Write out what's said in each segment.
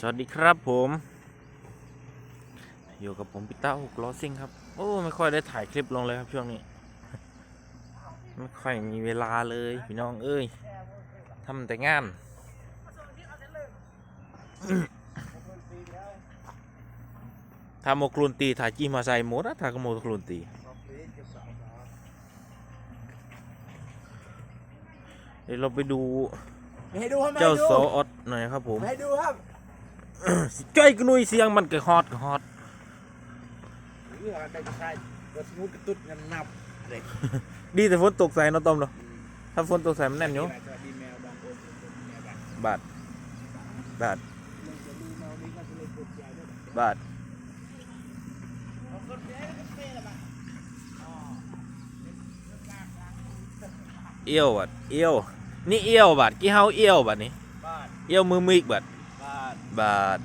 สวัสดีครับผม อยู่กับผมปิต้าหกล้อซิ่งครับ โอ้ไม่ค่อยได้ถ่ายคลิปลงเลยครับช่วงนี้ ไม่ค่อยมีเวลาเลยพี่น้องเอ้ยทำแต่งาน ทำโมกลุนตีถ่ายจีมาใส่หมดนะถ่ายกโมกลุนตีเดี๋ยวเราไปดูไม่ให้ดูครับไม่เจ้าให้ดูโซออดหน่อยครับผมไม่ให้ดูครับ จ้อยกนุยเสียงมันก็ฮอตก็ฮอตเรื่องอะไรก็ใช่รถสมูทกระตุ้นกันนับเลยดีแต่ฝนตกใส่เนาะต้อมเนาะถ้าฝนตกใส่มันแน่นอยู่สวัสดีแมวบางคนแมวบางบาทบาทลงจะดูแมวนี้ก็จะเลยกดใหญ่ด้วยบาทกดใหญ่ก็เฟ่ละบ้างเอี้ยวบาทเอี้ยวนี่เอี้ยวบาทกี่เฮาเอี้ยวบาทนี่บ้านเอี้ยวมือมิกบาทบ้าน บาท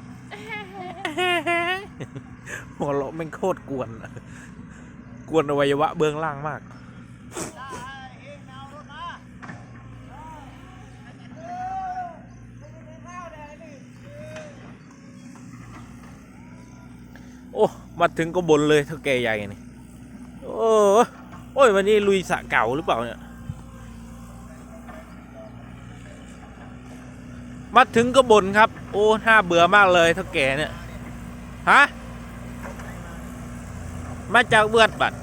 หัวเราะแม่งโคตรกวน กวนอวัยวะเบื้องล่างมาก โอ้ มาถึงก็บนเลยเท่าแกใหญ่นี่ โอ้โอ้ยวันนี้ลุยสระเก่าหรือเปล่าเนี่ย มาถึงก็บ่นครับ โอ้น่าเบื่อมากเลยเท่าแกเนี่ยฮะมาจากเบือดบัด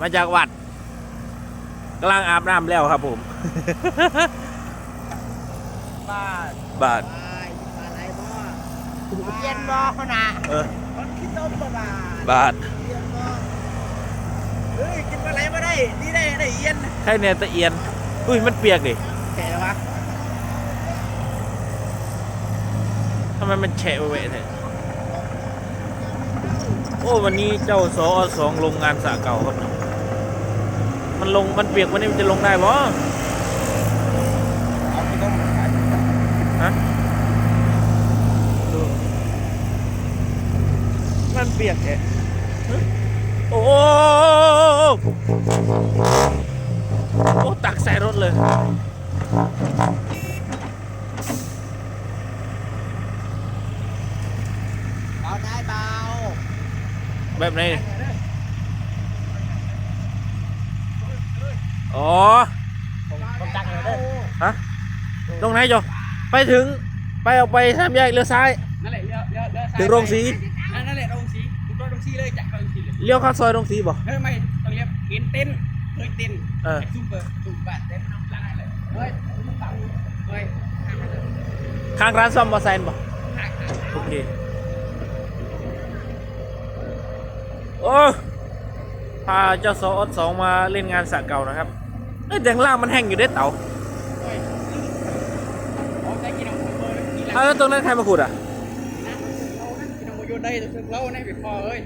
มาจากวัดกำลังอาบน้ำแล้วครับผมบ้านบาดบ้านบ้านไหนบ่เย็นบ่ขนาดเออคนกินต้มบ่บ้านบาดเย็นบ่เฮ้ยกินปลาไหลมาได้นี่ได้ได้เย็นใช่เนี่ยตะเอียน อุ้ยมันเปียกดิแค่วะ ทำ ไมมันแฉะเวะเนี่โอ้วันนี้เจ้าสอสองลงงานสระเก่าครับ มันลงมันเปียกวันนี้มันจะลงได้บ่เอฮะมันเปียกแอะฮะโอ้โอ้ตักใส่รถเลย เบาได้เบา แบบไหนอ๋อผมจังเลยเด้อฮะตรงไหนจอไปถึงไปออกไปสามแยกเลี้ยวซ้ายนั่นแหละเลี้ยวเลี้ยวเลี้ยวซ้ายถึงโรงสีนั่นแหละโรงสีถูกต้องโรงสีเลยจากโรงสีเลยเลี้ยวเข้าซอยโรงสีบ่เฮ้ยไม่ต้องเรียกเห็นเต้นเคยเต้นเออซุปเปอร์ซุปเปอร์เต้นน้ำลายเลยเฮ้ยซุปเปอร์เฮ้ยห้ามไปเลยข้างร้านซ่อมมอเตอร์ไซค์บ่หักหักโอเค โอ้พาเจ้าซออสองมาเล่นงานสระเก่านะครับเอ้ยแต่ข้างล่างมันแห้งอยู่ได้เต่าเฮ้ยเอาได้กินเอาเบอร์กินเอาแล้วแล้วตรงนั้นใครมาขุดอะนะเอานะกินเอาโยนได้ถึงเล่านะพี่พ่อเอ้ย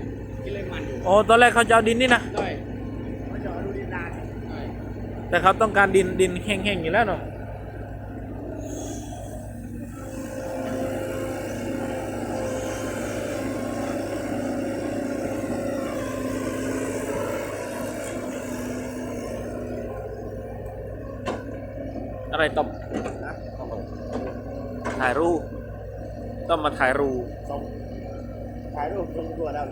กินเลยมันอยู่โอ้ตอนแรกเขาจะเอาดินนี่นะด้วยเขาจะดูดีลานเฮ้ยแต่เขาต้องการดินดินแห้งๆอยู่แล้วเนาะ อะไรต้อมถ่ายรูปต้องมาถ่ายรูปส่งถ่ายรูปลงตัวเรา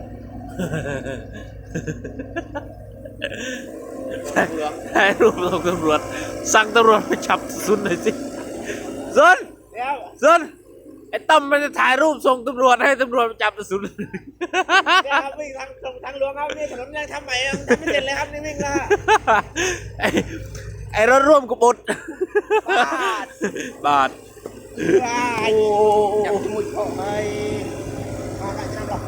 ถ่ายรูปลงตำรวจ สั่งตำรวจมาจับซุนหน่อยสิซุนเดี๋ยวซุนไอ้ต้อมมันจะถ่ายรูปส่งตำรวจให้ตำรวจมาจับซุนเดี๋ยวครับวิ่งทางทางทางหลวงครับนี่ถนนยังทำใหม่ยังทำไม่เสร็จเลยครับนี่วิ่งแล้ว ไอ้ไอ้รถร่วมกบฏบาท บาทว้าโอ้ยจับมุดเข้าไปมากันจะนำหรอ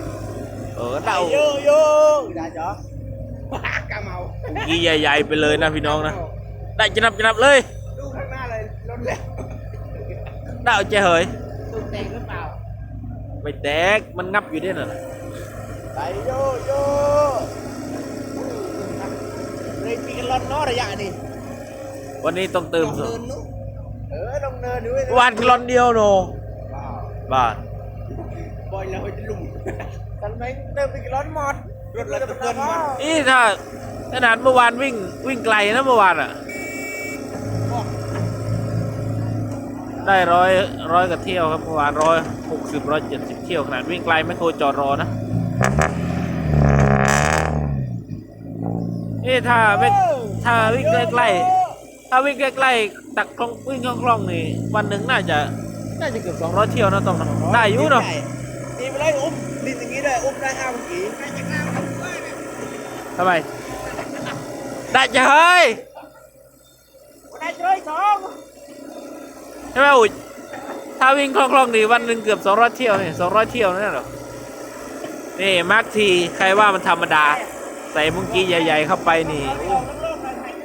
เออเดาโยโย่ได้จ้ะกะเมากีใหญ่ๆไปเลยนะพี่น้องนะ ได้จะนับจะนับเลย ดูข้างหน้าเลยรถเล็กเดาเจ๊เหยตูดแตกหรือเปล่า ไม่แตก มันงับอยู่ด้วยน่ะไปโยโย่เรยปีกันร้อนเนาะระยะนี่ วันนี้ต้องเติมลงสุเนินนู้เออลงเนินด้วยวานกิโลอนเดียวโนว้าวบาทบอยเราจะลุ่มทำไมเติมไปกี่ร้อนหมดรถเราจะเกินหมดอีถ้าขนาดเมื่อวานวิ่งวิ่งไกลนะเมื่อวานอะเได้ร้อยร้อยกับเที่ยวครับเมื่อวานร้อยหกสิบร้อยเจ็ดสิบเที่ยวขนาดวิ่งไกลไม่โคจอดรอนะเอ๊ะถ้าไม่ถ้าวิ่งใกล้ๆ ถ้าวิ่งใกล้ๆตักคล่องวิ่งคล่องๆนี่วันหนึ่งน่าจะน่าจะเกือบสองร้อยเที่ยวนะต้องนะได้อยู่เนาะดีไปเลยอุ้มดินอย่างนี้เลยอุ้มได้ห้าเมื่อกี้ได้จากห้าเมื่ทำไมได้จะเฮ้ยได้เลยสองใช่ไหมอุ๋ยถ้าวิ่งคล่องๆนี่วันหนึ่งเกือบสองร้อยเที่ยวนี่สองร้อยเที่ยวนั่นหรอนี่มาร์คทีใครว่ามันธรรมดา ใส่มุ้งกี้ใหญ่ ๆ เข้าไปนี่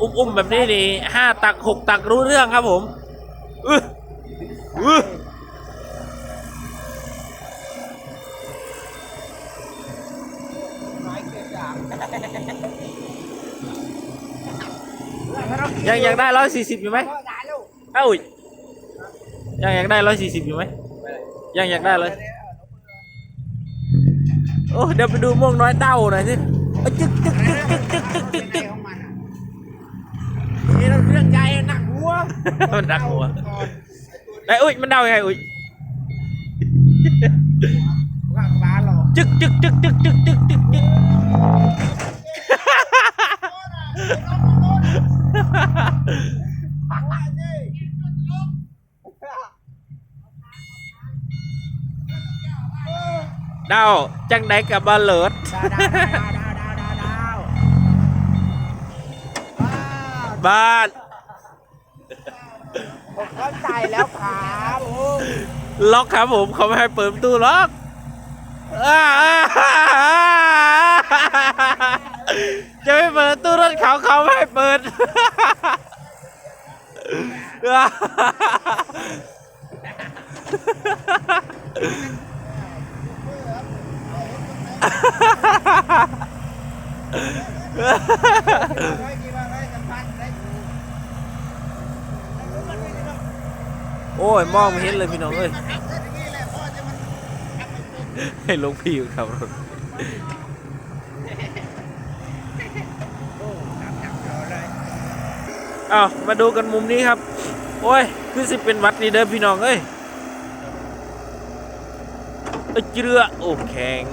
อแบบว่าเต็มเมือดนะตักอุ้มๆแบบนี้นี่ห้าตักหกตักรู้เรื่องครับผมอื้ออื้อไม้เกลืออย่างยังอยากได้ร้อยสี่สิบอยู่ไหมก็ได้ลูกเอ้าอุ๋ยยังอยากได้ร้อยสี่สิบอยู่ไหมยังอยากได้เลยโอ้เดี๋ยวไปดูม่วงน้อยเต้าหน่อยสิเอาจึ๊กจึ๊กจึ๊กจึ๊กจึ๊กจึ๊กจึ๊กจึ๊ก ของมันอะนี่ เราเรื่องใจหนักหัวมันหนักหัวไอ้ยอุ้ยมันเดายังไงอุ้ยข้างบ้านเราจึ๊กจึ๊กจึ๊กจึ๊กจึ๊กจึ๊กจึ๊กจึ๊กเดาจังไดกับบอลเลิศดาวดาวดาวด บ้าน ผมเข้าใจแล้วครับโอ้ล็อกครับผมเขาไม่ให้เปิดประตูล็อกอ่าจะไม่เปิดประตูรถเขาเขาไม่ให้เปิด ร้อยกี่บาทร้อยสัมพันธ์ได้อยู่ โอ้ยมองไม่เห็นเลยพี่น้องเอ้ยให้ลงพี่ขับรถโอ้ทำจับเราเอ้ามาดูกันมุมนี้ครับ โอ้ย คือสิเป็นวัดนี่เด้อพี่น้องเอ้ยเอ้ยเจือโอ้แข็ง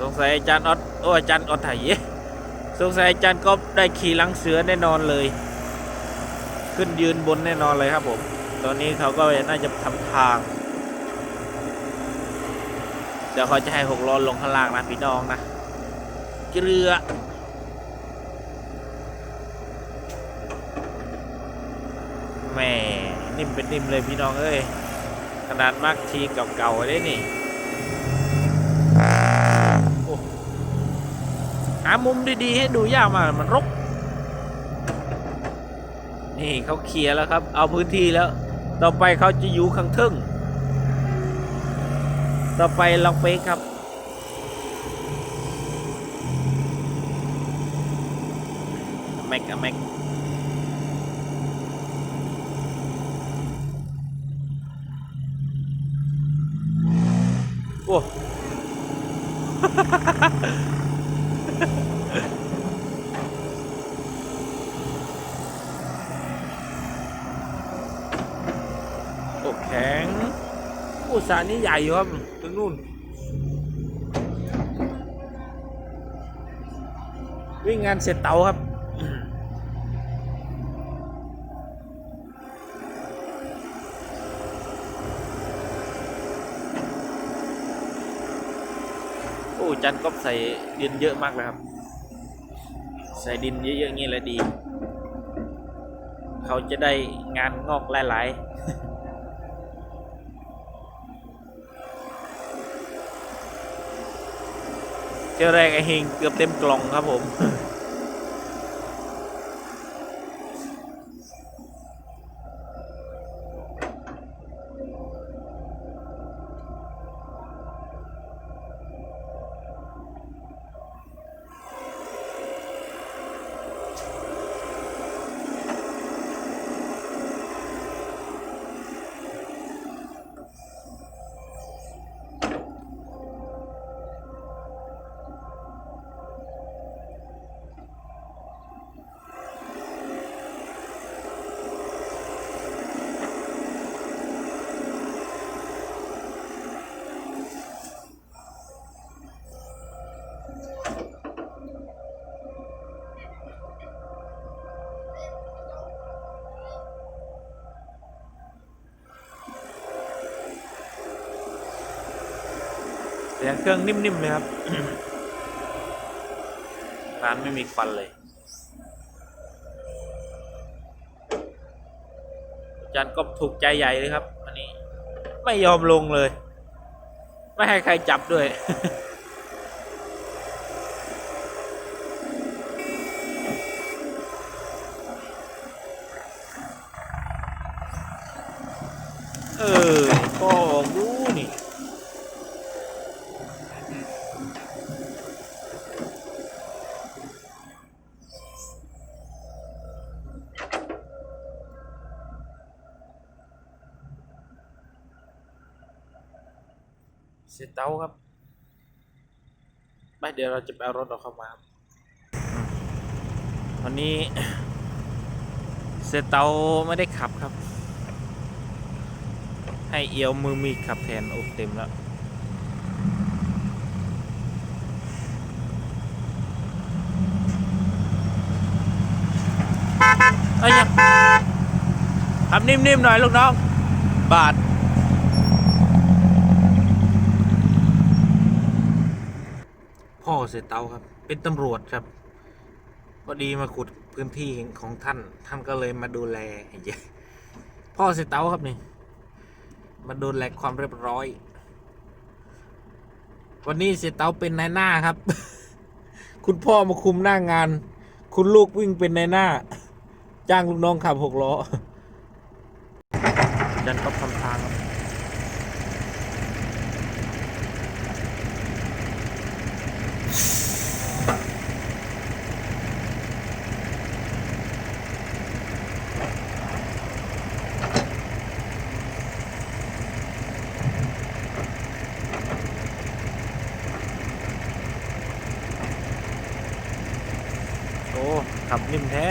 สงสัยอาจารย์ออดโอ้อาจารย์ออดไถ่เยสงสัยอาจารย์ก็ได้ขี่ลังเสือแน่นอนเลย ขึ้นยืนบนแน่นอนเลยครับผม ตอนนี้เขาก็น่าจะทำทาง เดี๋ยวเขาจะให้หกล้อลงข้างล่างนะพี่น้องนะเจือแหม่นิ่มเป็นนิ่มเลยพี่น้องเอ้ยขนาดมากทีเก่าๆได้นี่หามุมดีๆให้ดูยากมากมันรก นี่เขาเคลียร์แล้วครับ เอาพื้นที่แล้ว ต่อไปเขาจะอยู่ข้างทึ่ง ต่อไปลองเฟกครับแม็กอะแม็กโอ้ โอ้แข็งโอ้ สารนี้ใหญ่อยู่ครับถึงนู่น วิ่งงานเสร็จเตาครับโอ้จันก็ใส่ดินเยอะมากเลยครับ ใส่ดินเยอะๆอย่างนี้แหละดี เขาจะได้งานงอกหลาย ๆ เที่ยวแรกไอเฮงเกือบเต็มกล่องครับผม สียงเครื่องนิ่มๆเลยครับ ร้านไม่มีควันเลย อาจารย์ก็ถูกใจใหญ่เลยครับ อันนี้ไม่ยอมลงเลย ไม่ให้ใครจับด้วย เออก็ออกดูนี่ เสียเตาครับไปเดี๋ยวเราจะไปเอารถเราเข้ามาครับวันนี้เสียเตาไม่ได้ขับครับ ให้เอียวมือมีขับแทนโอ้เต็มแล้วเอ้ยยังขับนิ่มๆหน่อยลูกน้อง บาท พ่อ เสยเตาครับ เป็นตำรวจครับพอดีมาขุดพื้นที่ของท่าน ท่านก็เลยมาดูแลเย้พ่อเสยเตาครับนี่มาดูแลความเรียบร้อย วันนี้เสยเตาเป็นนายหน้าครับ คุณพ่อมาคุมหน้างาน คุณลูกวิ่งเป็นนายหน้า จ้างลูกน้องขับหกล้อจันก็ทำอ้ ขับนิ่มแท้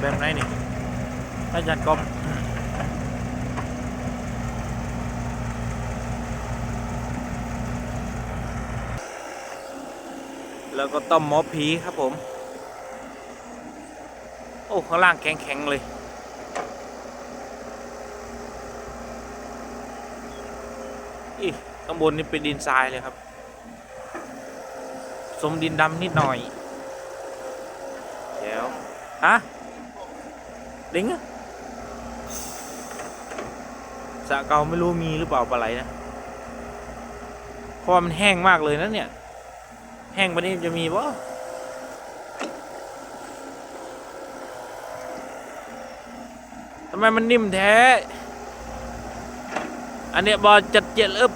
แบบไหนนี่อาจารย์กอบ แล้วก็ต้มหมอผีครับผม โอ้ข้างล่างแข็งๆเลย อีข้างบนนี่เป็นดินทรายเลยครับสมดินดำนิดหน่อยเดี๋ยวฮะลิงอะสระเกาไม่รู้มีหรือเปล่าปลาไหลนะเพราะว่ามันแห้งมากเลยนะเนี่ย แห้งไปนี่จะมีปะทำไมมันนิ่มแท้ อันเนี้ยบอจัดเจ็ดอึบ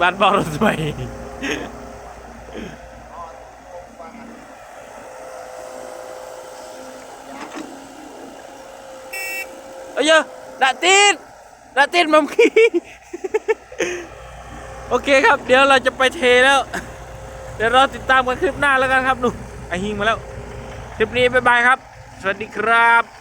บานบอลรถไฟเอ้ยดะติดดะติดมัมคีโอเคครับ เดี๋ยวเราจะไปเทแล้ว เดี๋ยวเราติดตามกันคลิปหน้าแล้วกันครับหนูไอฮิงมาแล้ว คลิปนี้บ๊ายบายครับ สวัสดีครับ